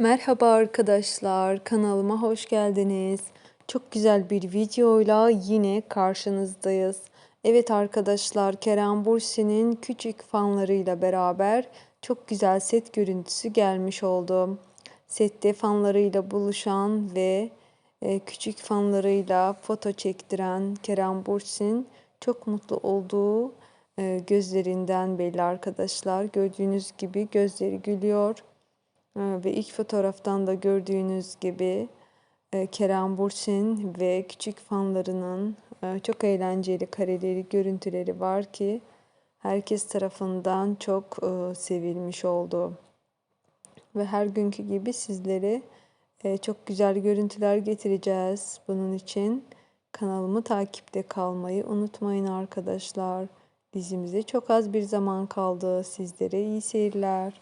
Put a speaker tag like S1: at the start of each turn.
S1: Merhaba arkadaşlar, kanalıma hoş geldiniz. Çok güzel bir videoyla yine karşınızdayız. Evet arkadaşlar, Kerem Bürsin'in küçük fanlarıyla beraber çok güzel set görüntüsü gelmiş oldu. Sette fanlarıyla buluşan ve e, küçük fanlarıyla foto çektiren Kerem Bürsin çok mutlu olduğu e, gözlerinden belli arkadaşlar. Gördüğünüz gibi gözleri gülüyor. Ve ilk fotoğraftan da gördüğünüz gibi e, Kerem Bursin ve küçük fanlarının e, çok eğlenceli kareleri, görüntüleri var ki herkes tarafından çok e, sevilmiş oldu. Ve her günkü gibi sizlere çok güzel görüntüler getireceğiz. Bunun için kanalımı takipte kalmayı unutmayın arkadaşlar. Dizimize çok az bir zaman kaldı. Sizlere iyi seyirler.